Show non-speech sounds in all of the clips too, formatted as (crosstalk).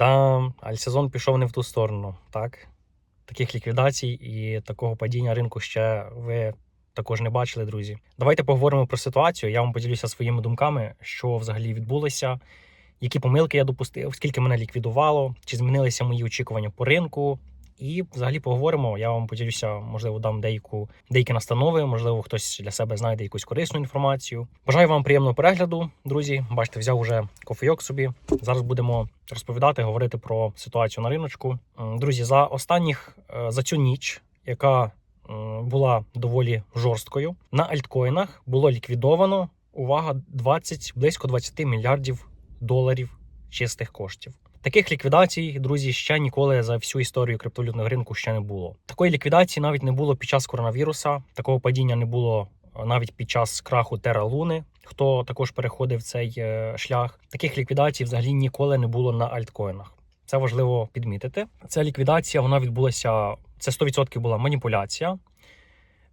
Да, альсезон пішов не в ту сторону, так? Таких ліквідацій і такого падіння ринку ще ви також не бачили, друзі. Давайте поговоримо про ситуацію. Я вам поділюся своїми думками, що взагалі відбулося, які помилки я допустив, скільки мене ліквідувало, чи змінилися мої очікування по ринку. І взагалі поговоримо. Я вам поділюся, можливо, дам деяку деякі настанови, можливо, хтось для себе знайде якусь корисну інформацію. Бажаю вам приємного перегляду, друзі. Бачите, взяв уже кофейок собі. Зараз будемо розповідати, говорити про ситуацію на риночку. Друзі, за останніх е, за цю ніч, яка була доволі жорсткою, на альткоїнах було ліквідовано увага 20, близько 20 мільярдів доларів чистих коштів. Таких ліквідацій, друзі, ще ніколи за всю історію криптовалютного ринку ще не було. Такої ліквідації навіть не було під час коронавіруса. Такого падіння не було е, навіть під час краху Терра Луни, хто також переходив цей е, шлях. Таких ліквідацій взагалі ніколи не було на альткоїнах. Це важливо підмітити. Ця ліквідація вона відбулася. Це 100% була маніпуляція.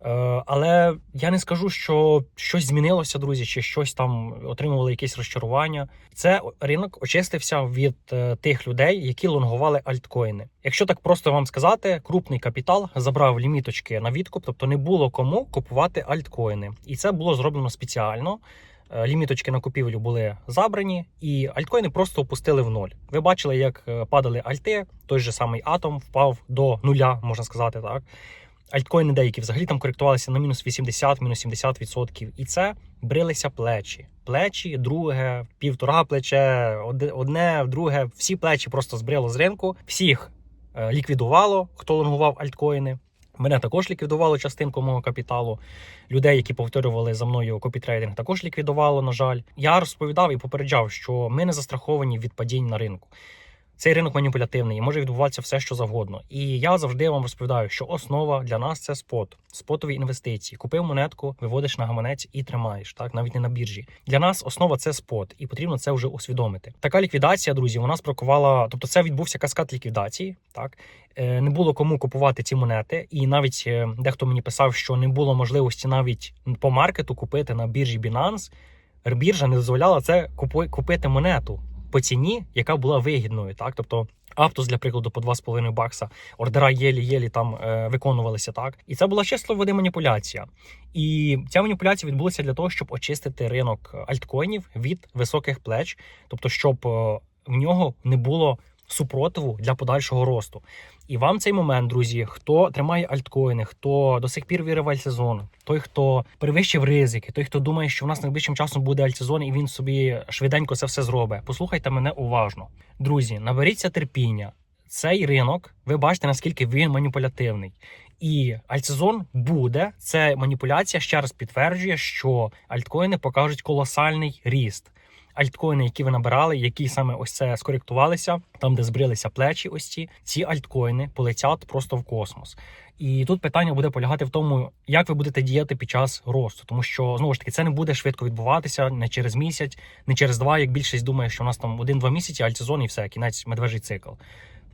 Е, Але я не скажу, що щось змінилося, друзі, чи щось там отримували якесь розчарування. Це ринок очистився від е, тих людей, які лонгували альткоїни. Якщо так просто вам сказати, крупний капітал забрав ліміточки на відкуп, тобто не було кому купувати альткоїни, і це було зроблено спеціально. Е, Ліміточки на купівлю були забрані, і альткоїни просто опустили в ноль. Ви бачили, як падали альти. Той же самий атом впав до нуля, можна сказати так. Альткоїни деякі взагалі там коректувалися на мінус 80, мінус 70%. І це брилися плечі. Плечі, друге, півтора плече, одне, друге. Всі плечі просто збрило з ринку. Всіх е, ліквідувало, хто лонгував альткоїни. Мене також ліквідувало частинку мого капіталу. Людей, які повторювали за мною копітрейдинг, також ліквідувало. На жаль, я розповідав і попереджав, що ми не застраховані від падінь на ринку. Цей ринок маніпулятивний і може відбуватися все, що завгодно. І я завжди вам розповідаю, що основа для нас це спот, спотові інвестиції. Купив монетку, виводиш на гаманець і тримаєш, так навіть не на біржі. Для нас основа це спот, і потрібно це вже усвідомити. Така ліквідація, друзі, вона спракувала. Тобто, це відбувся каскад ліквідації. Так Е, не було кому купувати ці монети, і навіть е, дехто мені писав, що не було можливості навіть по маркету купити на біржі Binance. Біржа не дозволяла це купити монету по ціні, яка була вигідною. Так, тобто Аптус, для прикладу, по 2,5 бакса, ордера єлі-єлі там е, виконувалися так. І це була чисто води маніпуляція. І ця маніпуляція відбулася для того, щоб очистити ринок альткоїнів від високих плеч, тобто, щоб е, в нього не було супротиву для подальшого росту. І вам цей момент, друзі, хто тримає альткоїни, хто до сих пір вірив в альтсезон, той, хто перевищив ризики, той, хто думає, що в нас найближчим часом буде альтсезон, і він собі швиденько це все зробить. Послухайте мене уважно. Друзі, наберіться терпіння. Цей ринок, ви бачите, наскільки він маніпулятивний. І альтсезон буде. Це маніпуляція ще раз підтверджує, що альткоїни покажуть колосальний ріст. Альткоїни, які ви набирали, які саме ось це скоректувалися, там де збрилися плечі, ось ці ці альткоїни полетять просто в космос. І тут питання буде полягати в тому, як ви будете діяти під час росту, тому що знову ж таки це не буде швидко відбуватися не через місяць, не через два. Як більшість думає, що у нас там один-два місяці альтсезон і все, кінець медвежий цикл.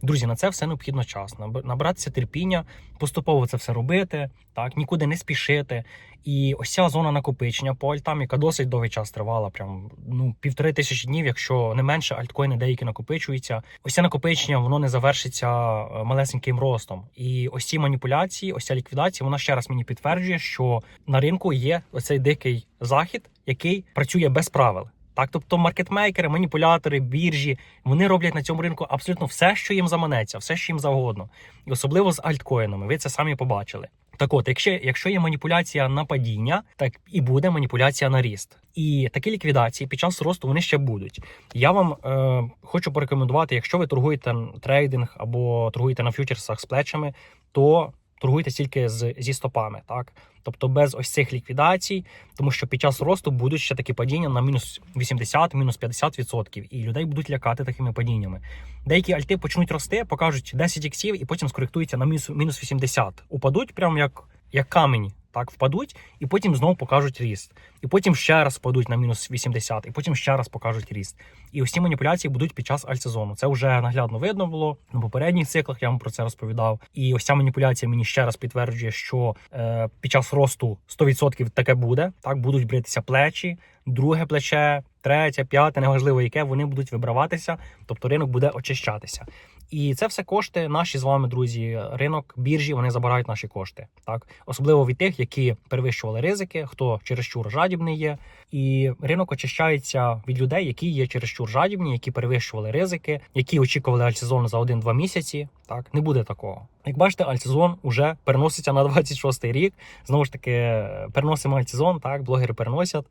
Друзі, на це все необхідно час. Набратися терпіння, поступово це все робити, так нікуди не спішити. І ось ця зона накопичення по альтам, яка досить довгий час тривала, прям ну півтори тисячі днів, якщо не менше, альткоїни деякі накопичуються. Ось це накопичення воно не завершиться е, малесеньким ростом. І ось ці маніпуляції, ось ця ліквідація, вона ще раз мені підтверджує, що на ринку є оцей дикий захід, який працює без правил. Так, тобто маркетмейкери, маніпулятори, біржі, вони роблять на цьому ринку абсолютно все, що їм заманеться, все, що їм завгодно, і особливо з альткоїнами. Ви це самі побачили. Так от, якщо, якщо є маніпуляція на падіння, так і буде маніпуляція на ріст. І такі ліквідації під час росту вони ще будуть. Я вам е, хочу порекомендувати, якщо ви торгуєте трейдинг або торгуєте на фьючерсах з плечами, то торгуйте тільки з, зі стопами, так тобто без ось цих ліквідацій, тому що під час росту будуть ще такі падіння на мінус 80, мінус 50%, і людей будуть лякати такими падіннями. Деякі альти почнуть рости, покажуть 10 іксів і потім скоректуються на мінус, мінус 80. Упадуть прямо як, як камені. Так, впадуть і потім знову покажуть ріст. і потім ще раз впадуть на мінус 80, і потім ще раз покажуть ріст. І ці маніпуляції будуть під час альтсезону. Це вже наглядно видно було на попередніх циклах. Я вам про це розповідав. І ось ця маніпуляція мені ще раз підтверджує, що е, під час росту 100% таке буде. Так будуть бритися плечі, друге плече, третє, п'яте, неважливо яке, вони будуть вибраватися, тобто ринок буде очищатися. І це все кошти наші з вами, друзі. Ринок біржі вони забирають наші кошти, так особливо від тих, які перевищували ризики, хто чересчур жадібний є. І ринок очищається від людей, які є чересчур жадібні, які перевищували ризики, які очікували альтсезон за 1-2 місяці. Так не буде такого. Як бачите, альтсезон уже переноситься на 26-й рік. Знову ж таки, переносимо альтсезон, так блогери переносять.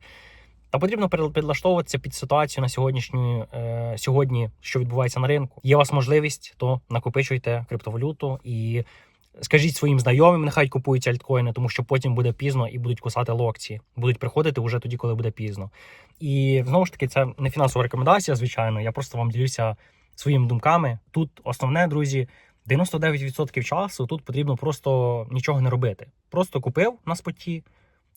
Та потрібно підлаштовуватися під ситуацію на сьогоднішню е, сьогодні, що відбувається на ринку. Є у вас можливість, то накопичуйте криптовалюту і скажіть своїм знайомим, нехай купують альткоїни, тому що потім буде пізно і будуть кусати локті. Будуть приходити вже тоді, коли буде пізно. І знову ж таки, це не фінансова рекомендація, звичайно. Я просто вам ділюся своїми думками. Тут основне, друзі. 99% часу тут потрібно просто нічого не робити. Просто купив на споті,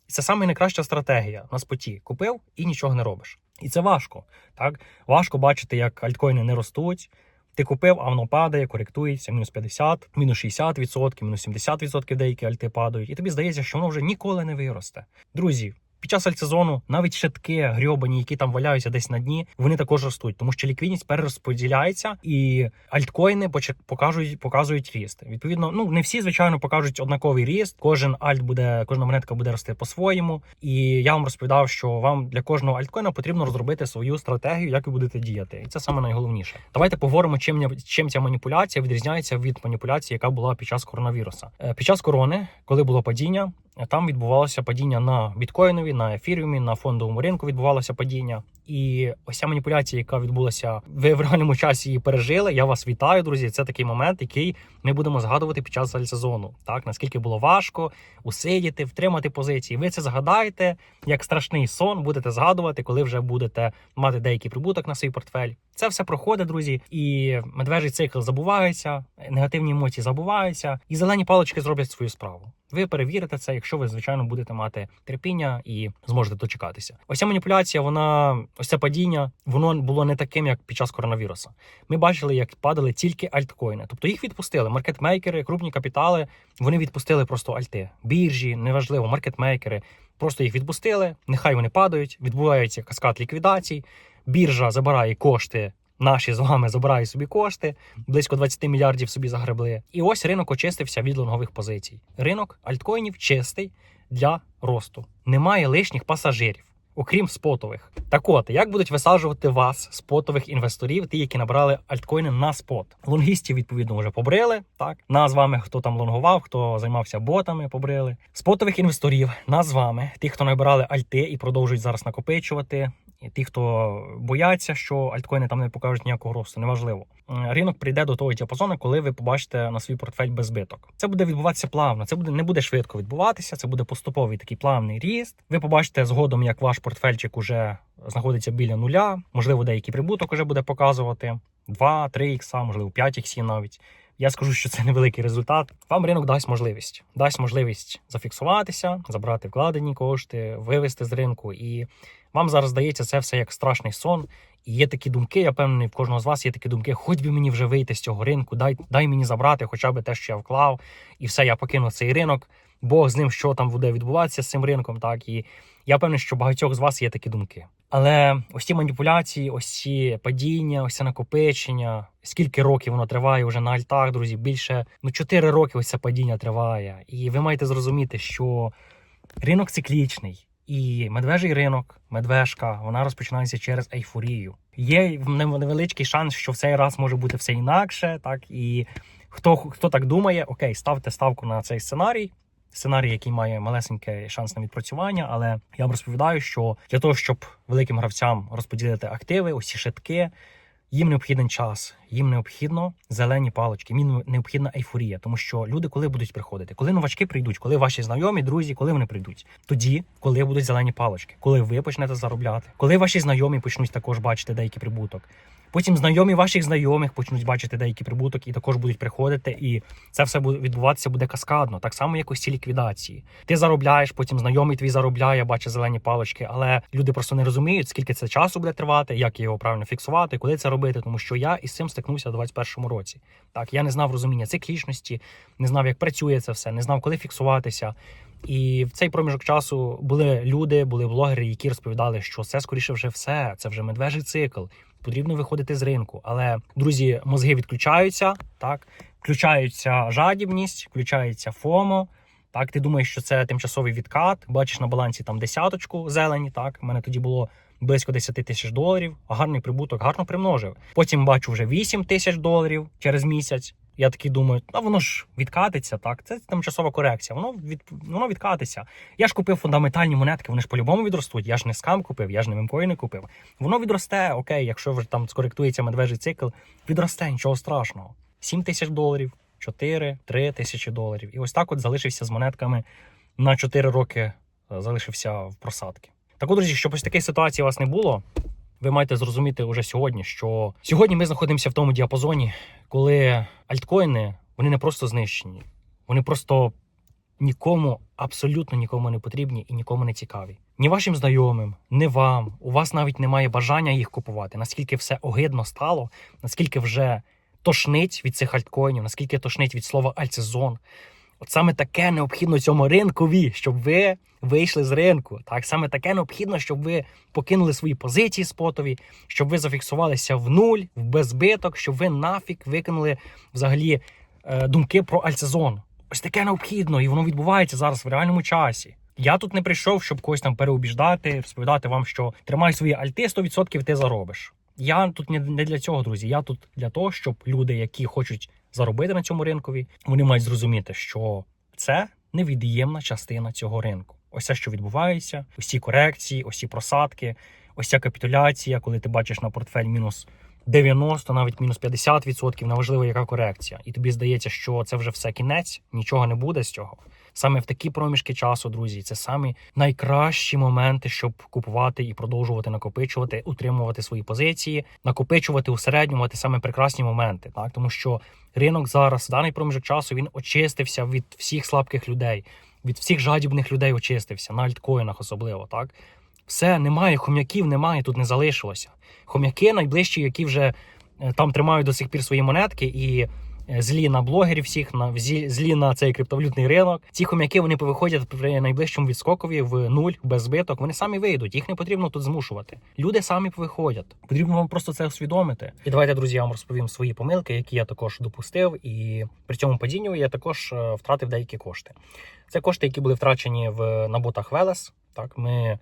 це саме найкраща стратегія на споті. Купив і нічого не робиш. І це важко. Так важко бачити, як альткоїни не ростуть. Ти купив, а воно падає, коректується, мінус 50, мінус 60%, мінус 70% деякі альти падають. І тобі здається, що воно вже ніколи не виросте. Друзі, під час альтсезону навіть щитки грьобані, які там валяються десь на дні, вони також ростуть, тому що ліквідність перерозподіляється, і альткоїни покажуть, показують ріст. Відповідно, ну не всі, звичайно, покажуть однаковий ріст. Кожен альт буде, кожна монетка буде рости по-своєму. І я вам розповідав, що вам для кожного альткоїна потрібно розробити свою стратегію, як ви будете діяти. І це саме найголовніше. Давайте поговоримо, чим, чим ця маніпуляція відрізняється від маніпуляції, яка була під час коронавіруса. Е, Під час корони, коли було падіння, там відбувалося падіння на біткоїнові, на ефіріумі, на фондовому ринку відбувалося падіння. І ось ця маніпуляція, яка відбулася, ви в реальному часі її пережили. Я вас вітаю, друзі. Це такий момент, який ми будемо згадувати під час сезону. Так наскільки було важко усидіти, втримати позиції. Ви це згадаєте як страшний сон, будете згадувати, коли вже будете мати деякий прибуток на свій портфель. Це все проходить, друзі, і медвежий цикл забувається, негативні емоції забуваються, і зелені палички зроблять свою справу. Ви перевірите це, якщо ви звичайно будете мати терпіння і зможете дочекатися. Ось маніпуляція, вона ось це падіння, воно було не таким, як під час коронавіруса. Ми бачили, як падали тільки альткоїни, тобто їх відпустили. Маркетмейкери, крупні капітали, вони відпустили просто альти, біржі, неважливо, маркетмейкери. Просто їх відпустили, нехай вони падають, відбувається каскад ліквідацій. Біржа забирає кошти. Наші з вами забирають собі кошти, близько 20 мільярдів собі загребли. І ось ринок очистився від лонгових позицій. Ринок альткоїнів чистий для росту. Немає лишніх пасажирів, окрім спотових. Так от, як будуть висаджувати вас, спотових інвесторів, ті, які набрали альткоїни на спот? Лонгістів, відповідно, вже побрили. Так, нас з вами, хто там лонгував, хто займався ботами, побрили. Спотових інвесторів, нас з вами, ті, хто набирали альти і продовжують зараз накопичувати. І ті, хто бояться, що альткоїни там не покажуть ніякого росту, неважливо. М, Ринок прийде до того діапазону, коли ви побачите на свій портфель без збиток. Це буде відбуватися плавно. Це буде не буде швидко відбуватися. Це буде поступовий такий плавний ріст. Ви побачите згодом, як ваш портфельчик уже знаходиться біля нуля. Можливо, деякий прибуток уже буде показувати 2-3 ікса, можливо, 5 іксів навіть. Я скажу, що це невеликий результат. Вам ринок дасть можливість, дасть можливість зафіксуватися, забрати вкладені кошти, вивести з ринку. І вам зараз здається це все як страшний сон. І є такі думки, я певний, в кожного з вас є такі думки, хоч би мені вже вийти з цього ринку, дай, дай мені забрати хоча б те, що я вклав, і все, я покину цей ринок. Бог з ним, що там буде відбуватися з цим ринком, так і я певний, що багатьох з вас є такі думки. Але ось ці маніпуляції, ось ці падіння, ось це накопичення, скільки років воно триває вже на альтах, друзі, більше ну 4 роки ось це падіння триває. І ви маєте зрозуміти, що ринок циклічний. І медвежий ринок, медвежка, вона розпочинається через ейфорію. Є нев- невеличкий шанс, що в цей раз може бути все інакше. Так і хто хто так думає, окей, ставте ставку на цей сценарій. Сценарій, який має малесенький шанс на відпрацювання, але я вам розповідаю, що для того, щоб великим гравцям розподілити активи, усі шитки, їм необхідний час. Їм необхідно зелені палочки, їм необхідна ейфорія, тому що люди, коли будуть приходити, коли новачки прийдуть, коли ваші знайомі, друзі, коли вони прийдуть, тоді, коли будуть зелені палочки, коли ви почнете заробляти, коли ваші знайомі почнуть також бачити деякий прибуток. Потім знайомі ваших знайомих почнуть бачити деякий прибуток і також будуть приходити, і це все буде відбуватися буде каскадно, так само як ось ці ліквідації. Ти заробляєш, потім знайомий твій заробляє, бачить зелені палочки, але люди просто не розуміють, скільки це часу буде тривати, як його правильно фіксувати, коли це робити. Тому що я із цим стикнувся у 21-му році. Так, я не знав розуміння циклічності, не знав, як працює це все, не знав, коли фіксуватися. І в цей проміжок часу були люди, були блогери, які розповідали, що це скоріше вже все, це вже медвежий цикл. Потрібно виходити з ринку. Але друзі, мозги відключаються, так включаються жадібність, включається ФОМО. Так, ти думаєш, що це тимчасовий відкат. Бачиш на балансі там десяточку зелені. Так, у мене тоді було близько 10 тисяч доларів. Гарний прибуток, гарно примножив. Потім бачу вже 8 тисяч доларів через місяць. Я такий думаю, а воно ж відкатиться, так. Це тимчасова корекція. Воно від воно відкатиться. Я ж купив фундаментальні монетки, вони ж по-любому відростуть. Я ж не скам купив, я ж не мемкоїни купив. Воно відросте, окей, якщо вже там скоректується медвежий цикл, відросте, нічого страшного. 7 тисяч доларів, 4, 3 тисячі доларів. І ось так от залишився з монетками на 4 роки, е, залишився в просадки. Так, друзі, щоб ось такої ситуації у вас не було. Ви маєте зрозуміти уже сьогодні, що сьогодні ми знаходимося в тому діапазоні, коли альткоїни вони не просто знищені, вони просто нікому, абсолютно нікому не потрібні і нікому не цікаві. Ні вашим знайомим, ні вам. У вас навіть немає бажання їх купувати. Наскільки все огидно стало, наскільки вже тошнить від цих альткоїнів, наскільки тошнить від слова альтсезон. От саме таке необхідно цьому ринкові, щоб ви вийшли з ринку. Так саме таке необхідно, щоб ви покинули свої позиції спотові, щоб ви зафіксувалися в нуль, в безбиток, щоб ви нафіг викинули взагалі е, думки про альтсезон. Ось таке необхідно, і воно відбувається зараз в реальному часі. Я тут не прийшов, щоб когось там переубіждати, розповідати вам, що тримай свої альти, 100% ти заробиш. Я тут не для цього, друзі. Я тут для того, щоб люди, які хочуть заробити на цьому ринкові, вони мають зрозуміти, що це невід'ємна частина цього ринку. Ось це, що відбувається, ці корекції, ці просадки, ось ця капітуляція, коли ти бачиш на портфель мінус 90, навіть мінус 50%, неважливо, яка корекція, і тобі здається, що це вже все кінець, нічого не буде з цього. Саме в такі проміжки часу, друзі, це самі найкращі моменти, щоб купувати і продовжувати накопичувати, утримувати свої позиції, накопичувати у середньому ті саме прекрасні моменти, так тому що ринок зараз в даний проміжок часу він очистився від всіх слабких людей, від всіх жадібних людей очистився на альткоїнах, особливо так. Все немає хом'яків, немає тут не залишилося. Хом'яки найближчі, які вже е, там тримають до сих пір свої монетки і злі на блогерів всіх, на злі на цей криптовалютний ринок. Ці хом'яки вони повиходять при найближчому відскокові в нуль без збиток. Вони самі вийдуть, їх не потрібно тут змушувати. Люди самі повиходять. Потрібно вам просто це усвідомити. І давайте, друзі, я вам розповім свої помилки, які я також допустив. І при цьому падінню я також е, втратив деякі кошти. Це кошти, які були втрачені в на ботах Велес. Так, ми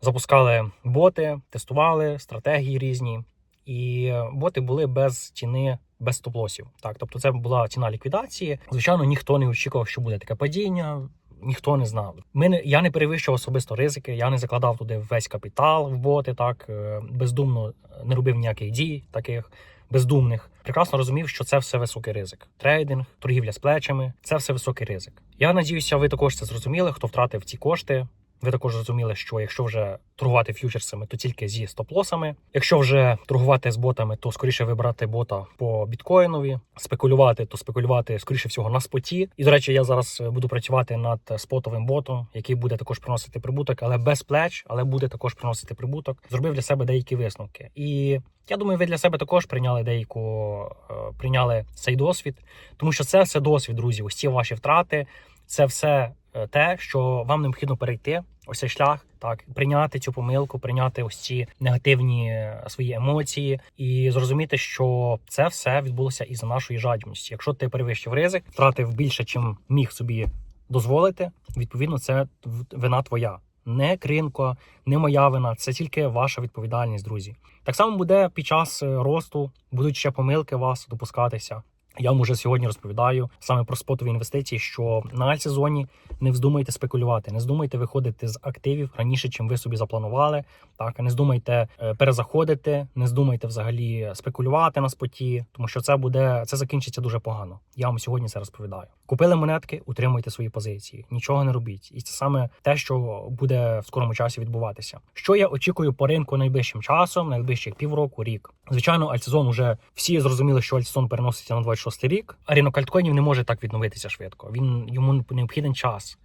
запускали боти, тестували стратегії різні, і боти були без ціни, без стоп-лосів. Так, тобто, це була ціна ліквідації. Звичайно, ніхто не очікував, що буде таке падіння. Ніхто не знав. Ми не я не перевищував особисто ризики. Я не закладав туди весь капітал в боти. Так е, бездумно не робив ніяких дій таких бездумних. Прекрасно розумів, що це все високий ризик. Трейдинг, торгівля з плечами це все високий ризик. Я надіюся, ви також це зрозуміли. Хто втратив ці кошти. Ви також зрозуміли, що якщо вже торгувати ф'ючерсами, то тільки зі стоп-лосами. Якщо вже торгувати з ботами, то скоріше вибрати бота по біткоїнові. Спекулювати, то спекулювати скоріше всього на споті. І до речі, я зараз буду працювати над спотовим ботом, який буде також приносити прибуток, але без плеч, але буде також приносити прибуток. Зробив для себе деякі висновки. І я думаю, ви для себе також прийняли деяку е, прийняли цей досвід, тому що це все досвід, друзі. Ці ваші втрати, це все е, те, що вам необхідно перейти. Ось цей шлях, так прийняти цю помилку, прийняти ось ці негативні е, свої емоції і зрозуміти, що це все відбулося із нашої жадібності. Якщо ти перевищив ризик, втратив більше, чим міг собі дозволити. Відповідно, це вина твоя. Не кринко, не моя вина, це тільки ваша відповідальність, друзі. Так само буде під час е, росту, будуть ще помилки вас допускатися. Я вам уже сьогодні розповідаю саме про спотові інвестиції, що на альтсезоні не вздумайте спекулювати, не здумайте виходити з активів раніше, чим ви собі запланували. Так, не здумайте е, перезаходити, не здумайте взагалі спекулювати на споті, тому що це буде це закінчиться дуже погано. Я вам сьогодні це розповідаю. Купили монетки, утримуйте свої позиції, нічого не робіть, і це саме те, що буде в скорому часі відбуватися. Що я очікую по ринку найближчим часом, найближчих півроку, рік. Звичайно, альтсезон уже всі зрозуміли, що альтсезон переноситься на 26 рік. Ринок альткоїнів не може так відновитися швидко. Він йому необхіден час.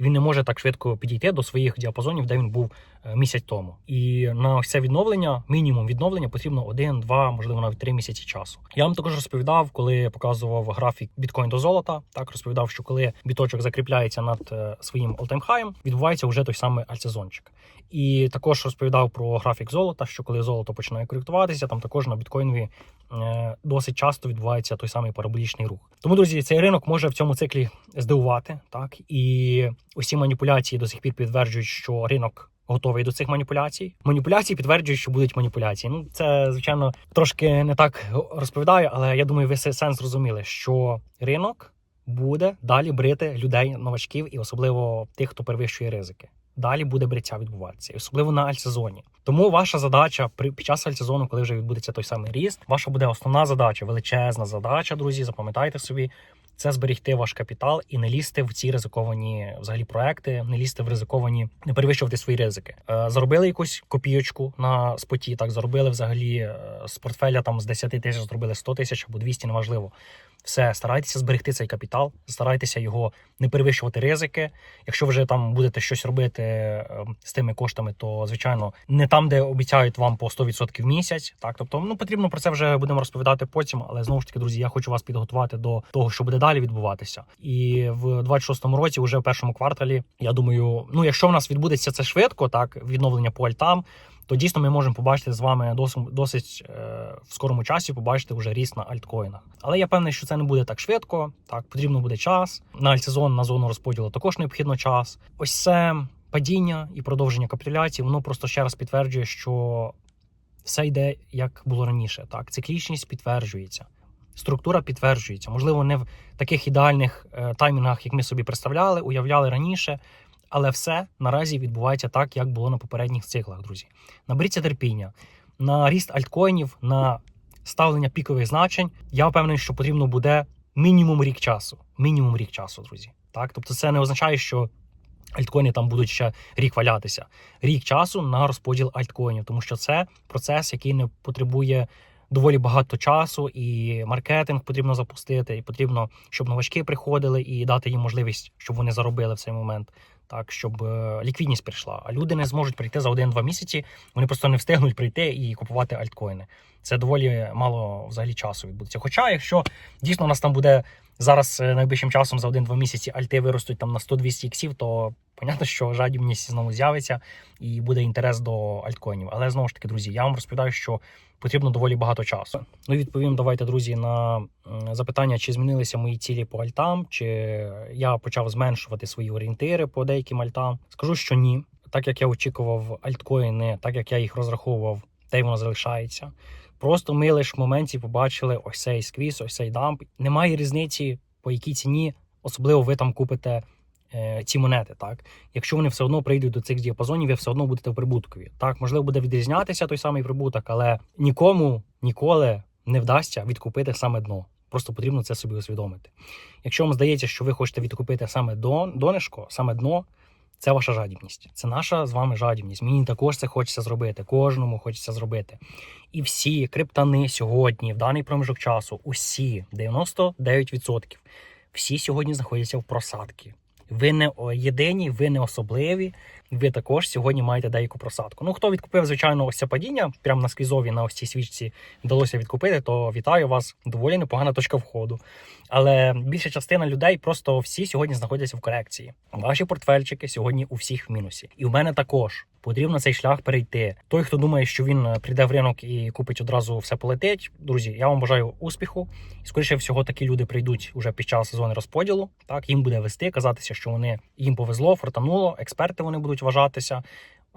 Він не може так швидко підійти до своїх діапазонів, де він був е, місяць тому. І на це відновлення, мінімум відновлення, потрібно один, два, можливо, навіть три місяці часу. Я вам також розповідав, коли показував графік біткоін до золота. Так розповідав, що коли біточок закріпляється над е, своїм all-time high, відбувається вже той самий альтсезончик. І також розповідав про графік золота, що коли золото починає коректуватися, там також на біткоїнові е, досить часто відбувається той самий параболічний рух. Тому, друзі, цей ринок може в цьому циклі здивувати, так і усі маніпуляції до сих пір підтверджують, що ринок. Готовий до цих маніпуляцій. Маніпуляції підтверджують, що будуть маніпуляції. Ну це звичайно трошки не так розповідаю, але я думаю, ви сенс зрозуміли, що ринок буде далі брити людей, новачків і особливо тих, хто перевищує ризики. Далі буде бриття відбуватися, і особливо на альтсезоні. Тому ваша задача при під час альтсезону, коли вже відбудеться той самий ріст, ваша буде основна задача, величезна задача, друзі. Запам'ятайте собі. Це зберегти ваш капітал і не лізти в ці ризиковані взагалі проекти, не лізти в ризиковані, не перевищувати свої ризики. Е, заробили якусь копійочку на споті, так заробили взагалі е, з портфеля там з 10 тисяч зробили 100 тисяч або 200, неважливо. Все, старайтеся зберегти цей капітал, старайтеся його не перевищувати ризики. Якщо вже там будете щось робити е, з тими коштами, то звичайно не там, де обіцяють вам по 100% в місяць. Так, тобто, ну потрібно про це вже будемо розповідати потім. Але знову ж таки, друзі, я хочу вас підготувати до того, що буде далі відбуватися. І в 26-му році, вже в першому кварталі, я думаю, ну якщо в нас відбудеться це швидко, так відновлення по альтам то дійсно ми можемо побачити з вами досить, досить е, в скорому часі побачити вже ріст на альткоїнах. Але я певний, що це не буде так швидко. Так потрібно буде час. На альтсезон, на зону розподілу також необхідно час. Ось це падіння і продовження капітуляції, воно просто ще раз підтверджує, що все йде як було раніше. Так, циклічність підтверджується. Структура підтверджується, можливо, не в таких ідеальних е, таймінгах, як ми собі представляли, уявляли раніше. Але все наразі відбувається так, як було на попередніх циклах, друзі. Наберіться терпіння на ріст альткоїнів, на ставлення пікових значень. Я впевнений, що потрібно буде мінімум рік часу. Мінімум рік часу, друзі. Так, тобто, це не означає, що альткоїни там будуть ще рік валятися. Рік часу на розподіл альткоїнів, тому що це процес, який не потребує. Доволі багато часу, і маркетинг потрібно запустити, і потрібно, щоб новачки приходили і дати їм можливість, щоб вони заробили в цей момент так щоб е, ліквідність прийшла. А люди не зможуть прийти за один-два місяці. Вони просто не встигнуть прийти і купувати альткоїни. Це доволі мало взагалі часу відбудеться. Хоча, якщо дійсно у нас там буде зараз е, найближчим часом за один-два місяці альти виростуть там на 100-200 іксів, то понятно, що жадібність знову з'явиться і буде інтерес до альткоїнів. Але знову ж таки, друзі, я вам розповідаю, що потрібно доволі багато часу. Ну і відповім, давайте, друзі, на запитання, чи змінилися мої цілі по альтам, чи я почав зменшувати свої орієнтири по деяким альтам. Скажу, що ні. Так як я очікував альткоїни, так як я їх розраховував, те й воно залишається. Просто ми лише в моменті побачили ось цей сквіз, ось цей дамп. Немає різниці, по якій ціні, особливо ви там купите е, ці монети. Так, якщо вони все одно прийдуть до цих діапазонів, ви все одно будете в прибуткові. Так, можливо, буде відрізнятися той самий прибуток, але нікому ніколи не вдасться відкупити саме дно. Просто потрібно це собі усвідомити. Якщо вам здається, що ви хочете відкупити саме донишко, саме дно. Це ваша жадібність. Це наша з вами жадібність. Мені також це хочеться зробити. Кожному хочеться зробити. І всі криптани сьогодні, в даний проміжок часу, усі 99%, всі сьогодні знаходяться в просадки. Ви не єдині, ви не особливі. Ви також сьогодні маєте деяку просадку. Ну, хто відкупив, звичайно, ось це падіння, прямо на сквізові на ось цій свічці вдалося відкупити, то вітаю вас. Доволі непогана точка входу. Але більша частина людей просто всі сьогодні знаходяться в корекції. Ваші портфельчики сьогодні у всіх в мінусі. І в мене також. Потрібно цей шлях перейти. Той, хто думає, що він е, прийде в ринок і купить одразу все полетить. Друзі, я вам бажаю успіху. І скоріше всього, такі люди прийдуть уже під час сезону розподілу. Так їм буде вести, казатися, що вони їм повезло, фортануло. Експерти вони будуть вважатися.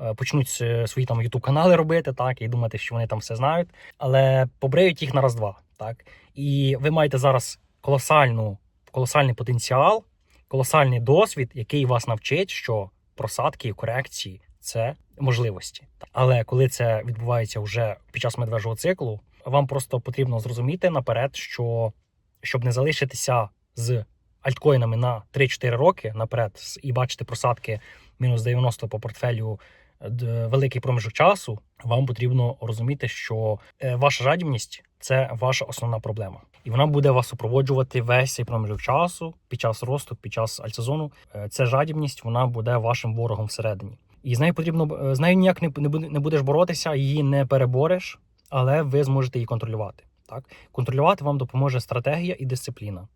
Е, почнуть свої там ютуб канали робити, так і думати, що вони там все знають, але побриють їх на раз-два. Так і ви маєте зараз колосальну, колосальний потенціал, колосальний досвід, який вас навчить, що просадки і корекції це можливості. Але коли це відбувається вже під час медвежого циклу, вам просто потрібно зрозуміти наперед, що щоб не залишитися з альткоїнами на 3-4 роки наперед і бачити просадки мінус 90 по портфелю е, великий проміжок часу, вам потрібно розуміти, що е, ваша жадібність це ваша основна проблема, і вона буде вас супроводжувати весь цей проміжок часу під час росту, під час альтсезону. Е, Ця жадібність вона буде вашим ворогом всередині. І з нею потрібно з нею ніяк не будеш боротися, її не перебореш, але ви зможете її контролювати. Так, контролювати вам допоможе стратегія і дисципліна.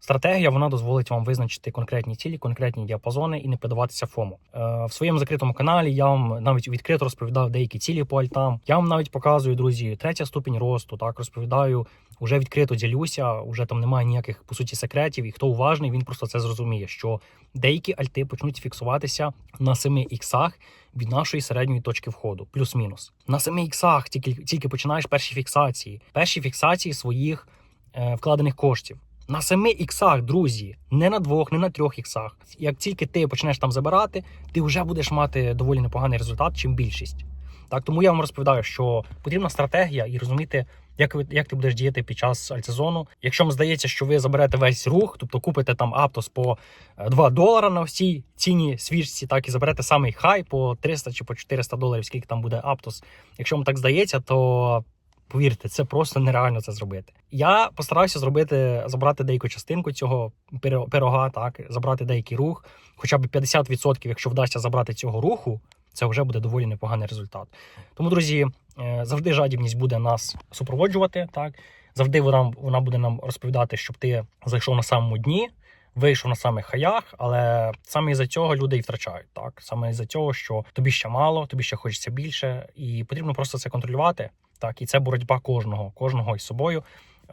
Стратегія вона дозволить вам визначити конкретні цілі, конкретні діапазони і не піддаватися ФОМу. Е, в своєму закритому каналі я вам навіть відкрито розповідав деякі цілі по альтам. Я вам навіть показую, друзі, третя ступінь росту. Так розповідаю, вже відкрито ділюся. Уже там немає ніяких по суті секретів. І хто уважний, він просто це зрозуміє, що деякі альти почнуть фіксуватися на 7 іксах від нашої середньої точки входу, плюс-мінус. На 7 іксах тільки тільки починаєш перші фіксації, перші фіксації своїх е, вкладених коштів. На 7 іксах, друзі, не на двох, не на трьох іксах. Як тільки ти почнеш там забирати, ти вже будеш мати доволі непоганий результат, чим більшість. Так, тому я вам розповідаю, що потрібна стратегія і розуміти, як ви як ти будеш діяти під час альтсезону. Якщо вам здається, що ви заберете весь рух, тобто купите там Аптос по е, 2 долара на всій ціні свіжці, так і заберете самий хай по 300 чи по 400 доларів, скільки там буде Аптос. Якщо вам так здається, то повірте, це просто нереально це зробити. Я постараюся зробити забрати деяку частинку цього пирога, так забрати деякий рух, хоча б 50%, якщо вдасться забрати цього руху. Це вже буде доволі непоганий результат. Тому, друзі, е, завжди жадібність буде нас супроводжувати. Так завжди вона, вона буде нам розповідати, щоб ти зайшов на самому дні, вийшов на самих хаях, але саме із-за цього люди і втрачають. Так саме із-за цього, що тобі ще мало, тобі ще хочеться більше, і потрібно просто це контролювати. Так, і це боротьба кожного, кожного із собою.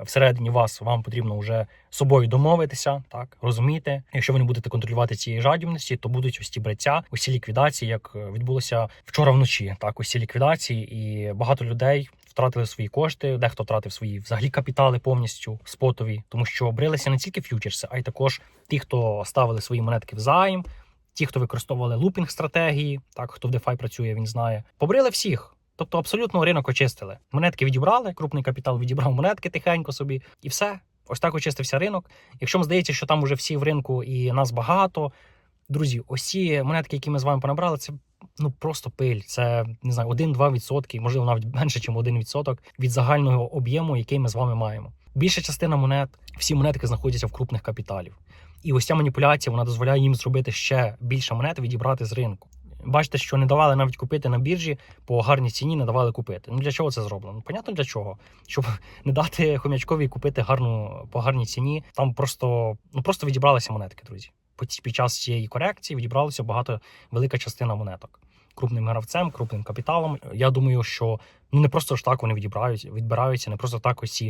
Всередині вас вам потрібно вже собою домовитися, так розуміти. Якщо ви не будете контролювати цієї жадібності, то будуть браття, ось ці ліквідації, як е, відбулося вчора вночі. Так, ці ліквідації, і багато людей втратили свої кошти. Дехто втратив свої взагалі капітали повністю спотові, тому що брилися не тільки ф'ючерси, а й також ті, хто ставили свої монетки в займ, ті, хто використовували лупінг стратегії, так хто в DeFi працює, він знає. Побрили всіх. Тобто абсолютно ринок очистили. Монетки відібрали, крупний капітал відібрав монетки тихенько собі, і все. Ось так очистився ринок. Якщо вам здається, що там уже всі в ринку і нас багато, друзі, ось ці монетки, які ми з вами понабрали, це ну просто пиль. Це не знаю, 1-2%, можливо, навіть менше, ніж 1% від загального об'єму, який ми з вами маємо. Більша частина монет, всі монетки знаходяться в крупних капіталів. І ось ця маніпуляція вона дозволяє їм зробити ще більше монет відібрати з ринку. Бачите, що не давали навіть купити на біржі по гарній ціні, не давали купити. Ну для чого це зроблено? Понятно для чого. Щоб (laughs) не дати хомячкові купити гарну по гарній ціні. Там просто ну просто відібралися монетки, друзі. Під час цієї корекції відібралося багато велика частина монеток. Крупним гравцем, крупним капіталом. Я думаю, що ну не просто ж так вони відібрають, відбираються, не просто так ось ці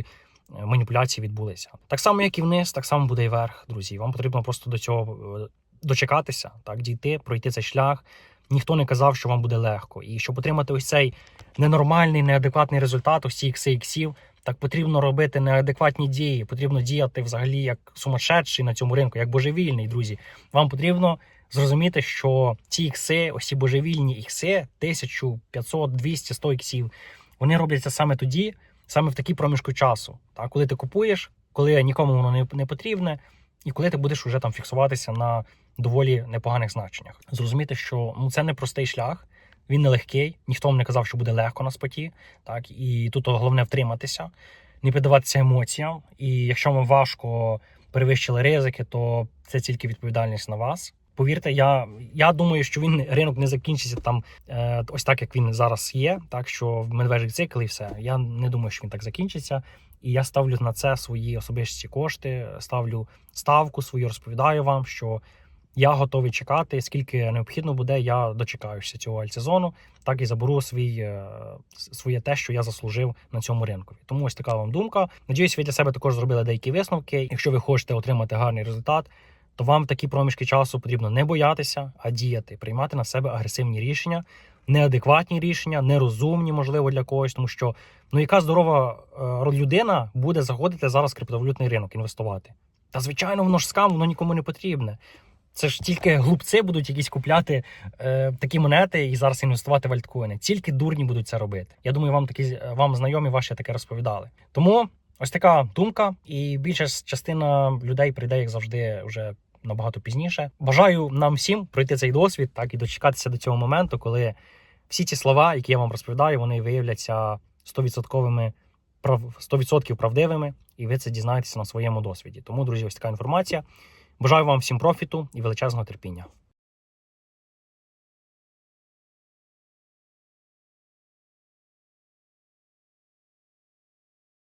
е, маніпуляції відбулися. Так само, як і вниз, так само буде і вверх, друзі. Вам потрібно просто до цього е, дочекатися, так дійти, пройти цей шлях. Ніхто не казав, що вам буде легко. І щоб отримати ось цей ненормальний, неадекватний результат, ці ікси іксів, так потрібно робити неадекватні дії. Потрібно діяти взагалі як сумасшедший на цьому ринку, як божевільний, друзі. Вам потрібно зрозуміти, що ці ікси, ось ці божевільні ікси, 1500, 200, 100 іксів, вони робляться саме тоді, саме в такий проміжку часу. Так, коли ти купуєш, коли нікому воно не потрібне, і коли ти будеш уже там фіксуватися на доволі непоганих значеннях. Зрозуміти, що ну це не простий шлях, він не легкий. Ніхто вам не казав, що буде легко на споті. Так і тут головне втриматися, не піддаватися емоціям. І якщо вам важко перевищили ризики, то це тільки відповідальність на вас. Повірте, я, я думаю, що він ринок не закінчиться там е, ось так, як він зараз є. Так що в медвежий цикл і все. Я не думаю, що він так закінчиться. І я ставлю на це свої особисті кошти, ставлю ставку свою, розповідаю вам, що я готовий чекати, скільки необхідно буде, я дочекаюся цього альтсезону, так і заберу свій, е, своє те, що я заслужив на цьому ринку. Тому ось така вам думка. Надіюсь, ви для себе також зробили деякі висновки. Якщо ви хочете отримати гарний результат, то вам в такі проміжки часу потрібно не боятися, а діяти, приймати на себе агресивні рішення, неадекватні рішення, нерозумні, можливо, для когось, тому що ну яка здорова е, людина буде заходити зараз в криптовалютний ринок, інвестувати? Та звичайно, воно ж скам, воно нікому не потрібне. Це ж тільки глупці будуть якісь купляти е, такі монети і зараз інвестувати в альткоїни. Тільки дурні будуть це робити. Я думаю, вам такі вам знайомі ваші таке розповідали. Тому ось така думка, і більша частина людей прийде, як завжди, вже набагато пізніше. Бажаю нам всім пройти цей досвід, так і дочекатися до цього моменту, коли всі ці слова, які я вам розповідаю, вони виявляться 100% прав 100% правдивими, і ви це дізнаєтеся на своєму досвіді. Тому, друзі, ось така інформація. Бажаю вам всім профіту і величезного терпіння.